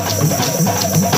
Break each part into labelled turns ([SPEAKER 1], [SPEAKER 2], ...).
[SPEAKER 1] Thank you.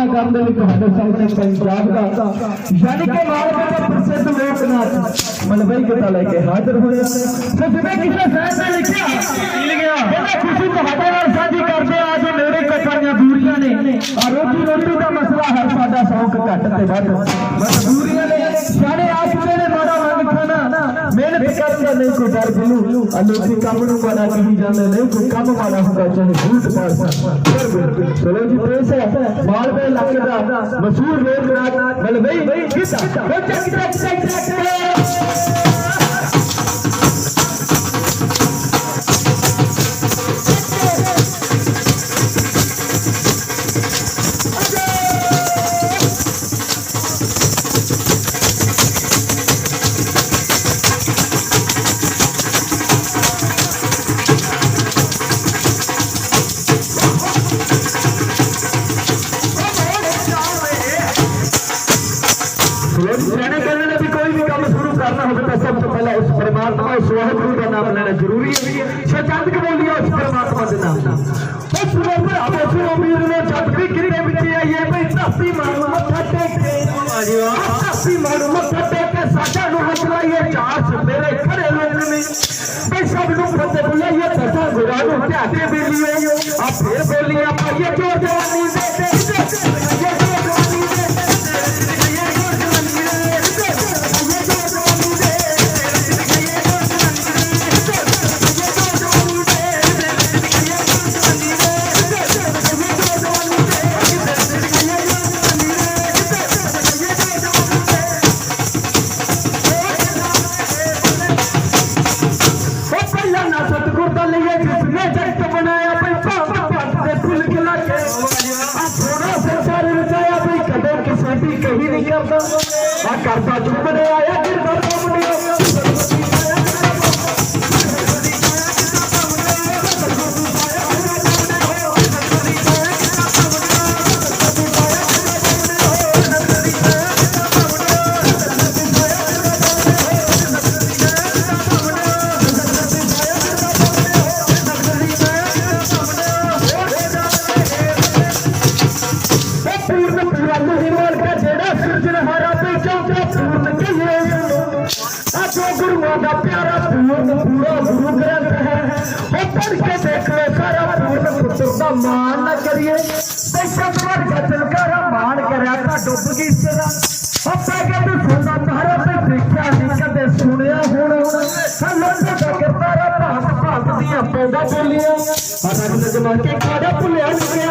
[SPEAKER 1] ਦੂਣਾ ਚੋਣਾ ਦੇ ਲਈ ਤੁਹਾਡੇ ਸਾਹਮਣੇ ਪੰਜਾਬ ਦਾ ਯਾਨੀ ਕਿ ਮਾਲਵੇ ਦਾ ਪ੍ਰਸਿੱਧ ਲੋਕ ਨਾਚ ਮਲਵਈ ਕਿਤਾ ਲੈ ਕੇ ਹਾਜ਼ਰ ਹੋਇਆ ਸੋ ਜਿਵੇਂ ਕਿਸੇ ਸਾਹਿਬ ਨੇ ਲਿਖਿਆ ਮਿਲ ਗਿਆ ਕਹਿੰਦਾ ਖੁਸ਼ੀ ਤੁਹਾਡੇ ਨਾਲ ਸਾਂਝੀ ਕਰਦੇ ਆ ਜੋ ਨੇੜੇ ਕੋਪਰੀਆਂ ਦੂਰੀਆਂ ਨੇ। ਆ ਰੋਟੀ ਰੋਟੀ ਦਾ ਮਸਲਾ ਹਰ ਸਾਡਾ ਸ਼ੌਕ ਘੱਟ ਤੇ ਵੱਧ। ਮਜਬੂਰੀਆਂ ਮਿਹਨਤ ਕਰਨ ਦਾ ਨਹੀਂ ਕੋਈ ਡਰ ਬਿਲੂ ਅਲੋਕੀ ਕੰਮ ਨੂੰ ਮਾੜਾ ਕਹੀ ਜਾਂਦੇ ਨਹੀਂ ਕੋਈ ਕੰਮ ਮਾੜਾ ਹੁੰਦਾ ਚਾਹੇ ਝੂਠ ਪਾਸ ਚਲੋ ਜੀ ਪੇਸ਼ ਹੈ ਮਾਲਵੇ ਇਲਾਕੇ ਦਾ ਮਸ਼ਹੂਰ ਲੋਕ ਨਾਚ ਮਲਵਈ ਕਿੱਤਾ ਬੱਚਾ ਸਿਆਣੇ ਕਹਿੰਦੇ ਨੇ ਵੀ ਕੋਈ ਵੀ ਕੰਮ ਸ਼ੁਰੂ ਕਰਨਾ ਹੋਵੇ ਤਾਂ ਸਭ ਤੋਂ ਪਹਿਲਾਂ ਉਸ ਪਰਮਾਤਮਾ, ਉਸ ਵਾਹਿਗੁਰੂ ਦਾ ਨਾਮ ਲੈਣਾ ਜ਼ਰੂਰੀ ਹੈ। ਸਚੰਦ ਕਬੋਲੀਆ ਉਸ ਪਰਮਾਤਮਾ ਦੇ ਨਾਮ ਨਾਲ। ਉਸ ਨੂੰ ਭਰਾਵੋ ਸੁਣੋ ਵੀਰ ਨੂੰ ਜਦ ਵੀ ਕਿਤੇ ਵਿੱਚ ਆਈਏ ਭਈ ਧਰਤੀ ਮਾਰੂ ਮੱਥਾ ਟੇਕ ਕੇ ਧਰਤੀ ਮਾਰੂ ਮੱਥਾ ਟੇਕ ਕੇ ਸਾਡਾ ਨੂੰ ਹੱਥ ਲਾਈਏ, ਚਾਰ ਮੇਰੇ ਖੜੇ ਲੋਕ ਨੇ। ਭਈ ਸਭ ਨੂੰ ਫਤਿਹ ਬੁਲਾਈਏ, ਦਸਾਂ ਗੁਰਾਂ ਨੂੰ ਧਿਆਤੇ ਬੇਲੀਏ ਆ ਫੇਰ ਬੋਲੀਆਂ ਪਾਈਏ, ਜੋ ਜਵਾਨੀ ਦੇ ਦੇ ਕਹੀ ਨਹੀਂ ਕਰਦਾ। ਆ ਕਰਦਾ ਚੁੱਕਣੇ ਆਇਆ ਗਿਰਦਾ ਸਾਹਮਣੇ ਪਿਆਰਾ ਪੂਰਨ ਪੂਰਾ ਗੁਰੂ ਗ੍ਰੰਥ ਹੈ। ਉਹ ਪੜ੍ਹ ਕੇ ਦੇਖ ਲੋ ਸਾਰਾ ਪੂਰਨ ਪੁੱਤਰ ਦਾ ਮਾਣ ਨਾ ਕਰੀਏ। ਤੇ ਸ਼ਬਦ ਗਤਲ ਕਰ, ਮਾਣ ਕਰਿਆ ਤਾਂ ਡੁੱਬ ਗਈ ਸਦਾ ਅੱਪਾ ਕੇ ਤੂੰ ਤਾਰਾ ਤੇ ਦੇਖਿਆ ਨਹੀਂ ਕਦੇ ਸੁਣਿਆ ਹੁਣ। ਹੱਲੋਂ ਦਾ ਕਰਤਾਰਾ ਭਾਗ ਭਾਗ ਦੀਆਂ ਪੌਦਾ ਬੋਲੀਆਂ। ਹੱਥ ਨਜ਼ਮਾਂ ਕੇ ਕਾੜਾ ਭੁੱਲਿਆ ਨਹੀਂ